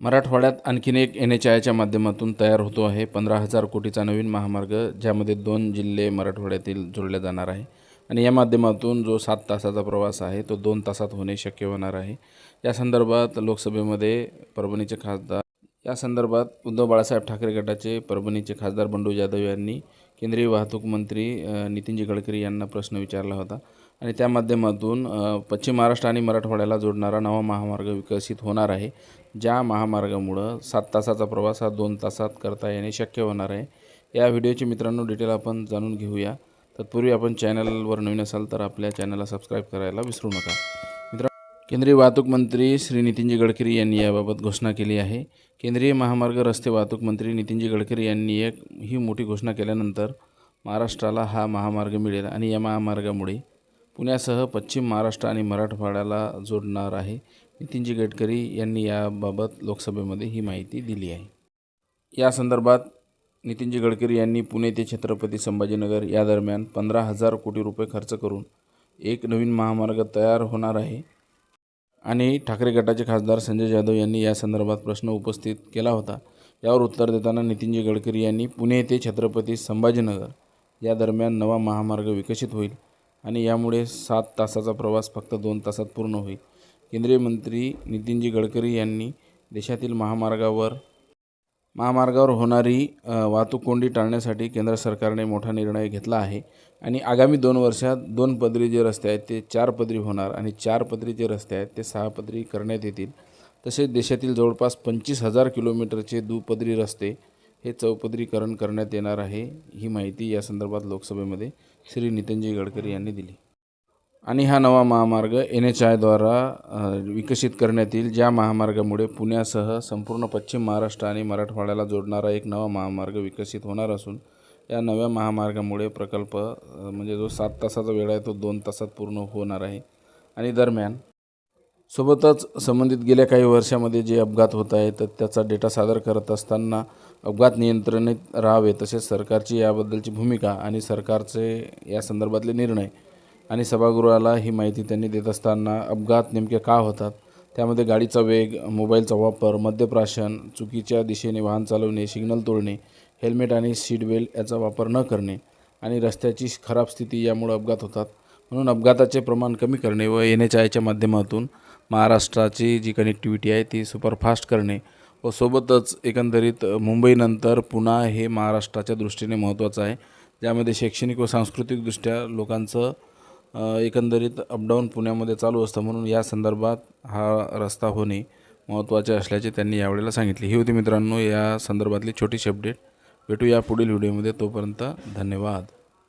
मराठवाड्यात आणखीन एक एन एच आयच्या माध्यमातून तयार होतो आहे. पंधरा हजार कोटीचा नवीन महामार्ग ज्यामध्ये दोन जिल्हे मराठवाड्यातील जोडले जाणार आहे. आणि या माध्यमातून जो सात तासाचा प्रवास आहे तो दोन तासात होणे शक्य होणार आहे. या संदर्भात लोकसभेमध्ये परभणीचे खासदार या संदर्भात उद्धव बाळासाहेब ठाकरे गटाचे परभणीचे खासदार बंडू जाधव यांनी केंद्रीय वाहतूक मंत्री नितीनजी गडकरी यांना प्रश्न विचारला होता. आणि त्या माध्यमातून पश्चिम महाराष्ट्र आणि मराठवाड्याला जोडणारा नवा महामार्ग विकसित होणार आहे. ज्या महामार्गामुळं सात तासाचा प्रवास हा दोन तासात करता येणे शक्य होणार आहे. या व्हिडिओची मित्रांनो डिटेल आपण जाणून घेऊया. तत्पूर्वी आपण चॅनलवर नवीन असाल तर आपल्या चॅनलला सबस्क्राईब करायला विसरू नका. केंद्रीय वाहतूक मंत्री श्री नितीनजी गडकरी यांनी याबाबत घोषणा केली आहे. केंद्रीय महामार्ग रस्ते वाहतूक मंत्री नितीनजी गडकरी यांनी एक ही मोठी घोषणा केल्यानंतर महाराष्ट्राला हा महामार्ग मिळेल आणि या महामार्गामुळे पुण्यासह पश्चिम महाराष्ट्र आणि मराठवाड्याला जोडणार आहे. नितीनजी गडकरी यांनी याबाबत लोकसभेमध्ये ही माहिती दिली आहे. या संदर्भात नितीनजी गडकरी यांनी पुणे ते छत्रपती संभाजीनगर या दरम्यान पंधरा हजार कोटी रुपये खर्च करून एक नवीन महामार्ग तयार होणार आहे. आणि ठाकरे गटाचे खासदार संजय जाधव यांनी या संदर्भात प्रश्न उपस्थित केला होता. यावर उत्तर देताना नितीनजी गडकरी यांनी पुणे ते छत्रपती संभाजीनगर या दरम्यान नवा महामार्ग विकसित होईल आणि यामुळे सात तासाचा प्रवास फक्त दोन तासात पूर्ण होईल. केंद्रीय मंत्री नितीनजी गडकरी यांनी देशातील महामार्गावर महामार्गावर होणारी वाहतूक कोंडी टाळण्यासाठी केंद्र सरकारने मोठा निर्णय घेतला आहे. आणि आगामी दोन वर्षात दोन पदरी जे रस्ते आहेत ते चार पदरी होणार आणि चार पदरी जे रस्ते आहेत ते सहा पदरी करण्यात येतील. तसेच देशातील जवळपास पंचवीस हजार किलोमीटरचे दुपदरी रस्ते हे चौपदरीकरण करण्यात येणार आहे ही माहिती या संदर्भात लोकसभेमध्ये श्री नितीनजी गडकरी यांनी दिली. आणि हा नवा महामार्ग एन एच आयद्वारा विकसित करण्यात येईल ज्या महामार्गामुळे पुण्यासह संपूर्ण पश्चिम महाराष्ट्र आणि मराठवाड्याला जोडणारा एक नवा महामार्ग विकसित होणार असून या नव्या महामार्गामुळे प्रकल्प म्हणजे जो सात तासाचा वेळ आहे तो दोन तासात पूर्ण होणार आहे. आणि दरम्यान सोबतच संबंधित गेल्या काही वर्षामध्ये जे अपघात होत आहेत तर त्याचा डेटा सादर करत असताना अपघात नियंत्रणात राहावे तसेच सरकारची याबद्दलची भूमिका आणि सरकारचे या संदर्भातले निर्णय आणि सभागृहाला ही माहिती त्यांनी देत असताना अपघात नेमके का होतात त्यामध्ये गाडीचा वेग मोबाईलचा वापर मद्यप्राशन चुकीच्या दिशेने वाहन चालवणे सिग्नल तोडणे हेल्मेट आणि सीट बेल्ट याचा वापर न करणे आणि रस्त्याची खराब स्थिती यामुळे अपघात होतात. म्हणून अपघाताचे प्रमाण कमी करणे व एन एच आयच्या माध्यमातून महाराष्ट्राची जी कनेक्टिव्हिटी आहे ती सुपरफास्ट करणे व सोबतच एकंदरीत मुंबईनंतर पुन्हा हे महाराष्ट्राच्या दृष्टीने महत्त्वाचं आहे. ज्यामध्ये शैक्षणिक व सांस्कृतिकदृष्ट्या लोकांचं एकंदरीत अपडाऊन पुण्यामध्ये चालू असतं म्हणून या संदर्भात हा रस्ता होणे महत्त्वाचे असल्याचे त्यांनी यावेळेला सांगितले. ही होती मित्रांनो या संदर्भातली छोटीशी अपडेट भेटू या पुढील व्हिडिओमध्ये तोपर्यंत धन्यवाद.